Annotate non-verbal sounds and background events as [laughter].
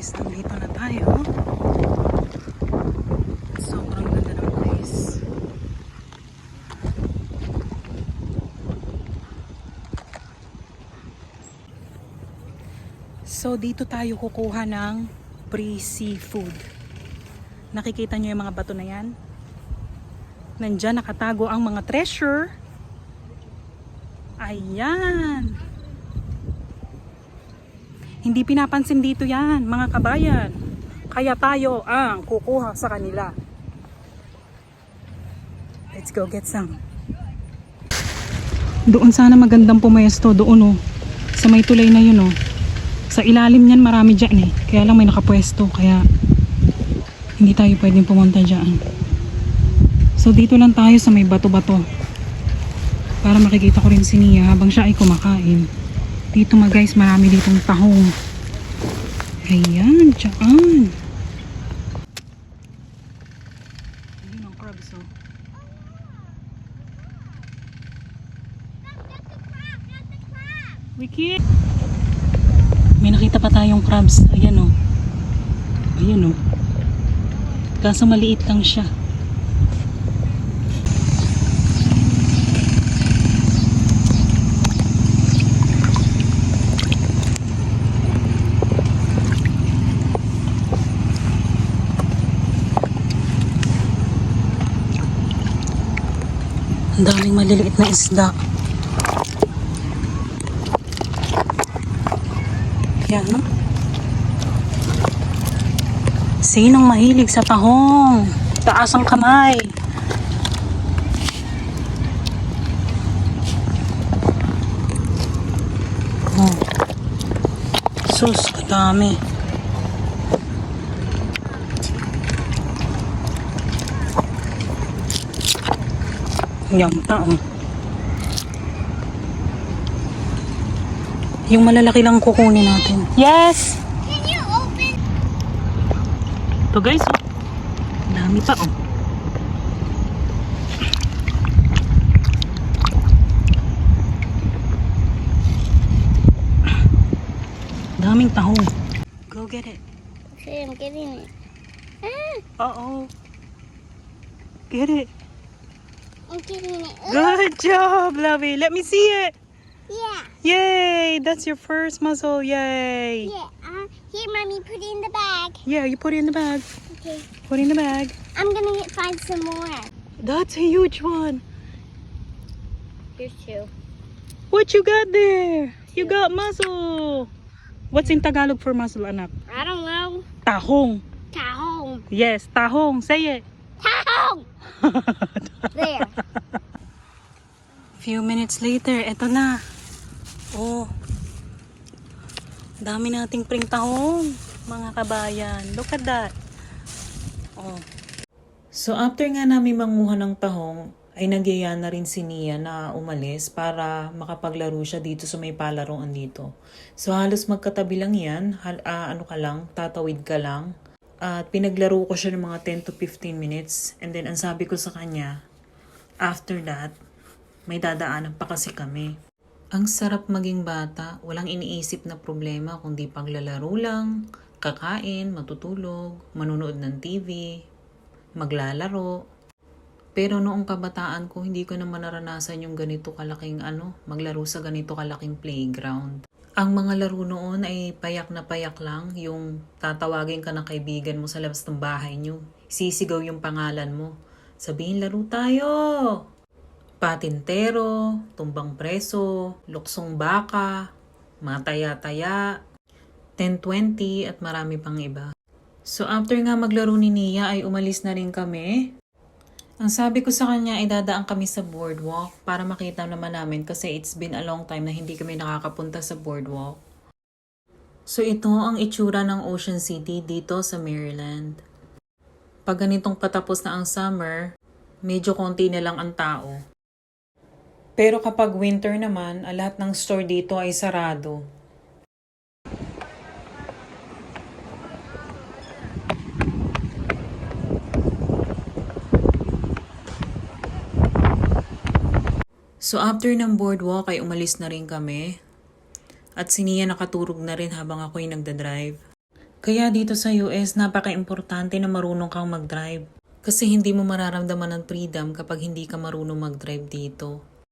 guys, nandito na tayo. Sobrang ganda ng place. So dito tayo kukuha ng free seafood. Nakikita nyo yung mga bato na yan? Nandyan nakatago ang mga treasure. Ayan. Hindi pinapansin dito yan, mga kabayan. Kaya tayo ang kukuha sa kanila. Let's go get some. Doon sana magandang pumesto, doon oh. Sa may tulay na yun oh. Sa ilalim niyan marami dyan eh. Kaya lang may nakapwesto, kaya hindi tayo pwedeng pumunta dyan. So dito lang tayo sa may bato-bato. Para makikita ko rin si Nia habang siya ay kumakain. Dito mga guys, marami ditong tahong. Ayan, dyan. Ayun ang crabs oh. Wiki! May nakita pa tayong crabs. Ayan oh. Ayan oh. Kaso maliit lang siya. Ang daming maliliit na isda. Yan, no? Sinong mahilig sa tahong? Taas ang kamay. Oh. Sus, kadami. Yan, taong. Yung malalaki lang kukunin natin. Yes! Can you open? Ito guys, oh. Dami pa, oh. Daming tahong. Go get it. Okay, I'm getting it. Ah, Uh-oh. Get it. I'm getting it. Ah, Good job, Lovey. Let me see it. yeah, Yay! That's your first muzzle. Yay! yeah. Uh, here, mommy, put it in the bag. Yeah, you put it in the bag. Okay, Put it in the bag. I'm gonna get, find some more. That's a huge one. Here's two. What you got there? You got mussel. What's in Tagalog for mussel, anak? I don't know. Tahong. Tahong. Yes, tahong. Say it. Tahong. [laughs] There. Few minutes later, eto na. Oh. Dami nating pring tahong, mga kabayan. Look at that. Oh. So after nga namin manguha ng tahong, ay nagyaya na rin si Nia na umalis para makapaglaro siya dito sa may palaruan dito. So halos magkatabi lang yan, hal, ah, ano ka lang, tatawid ka lang. At pinaglaro ko siya ng mga 10 to 15 minutes. And then ang sabi ko sa kanya, after that, may dadaanan pa kasi kami. Ang sarap maging bata, walang iniisip na problema kundi paglalaro lang, kakain, matutulog, manunood ng TV, maglalaro. Pero noong kabataan ko, hindi ko naman naranasan yung ganito kalaking ano, maglaro sa ganito kalaking playground. Ang mga laro noon ay payak na payak lang, yung tatawagin ka ng kaibigan mo sa labas ng bahay nyo. Sisigaw yung pangalan mo. Sabihin, laro tayo! Patintero, tumbang preso, luksong baka, mga taya-taya, 10-20 at marami pang iba. So after nga maglaro ni Nia ay umalis na rin kami. Ang sabi ko sa kanya ay dadaan kami sa boardwalk para makita naman namin kasi it's been a long time na hindi kami nakakapunta sa boardwalk. So ito ang itsura ng Ocean City dito sa Maryland. Pag ganitong patapos na ang summer, medyo konti na lang ang tao. Pero kapag winter naman, ah, lahat ng store dito ay sarado. So after ng boardwalk ay umalis na rin kami. At si Nia nakaturog na rin habang ako'y nagdadrive. Kaya dito sa US, napaka-importante na marunong kang mag-drive. Kasi hindi mo mararamdaman ng freedom kapag hindi ka marunong mag-drive dito.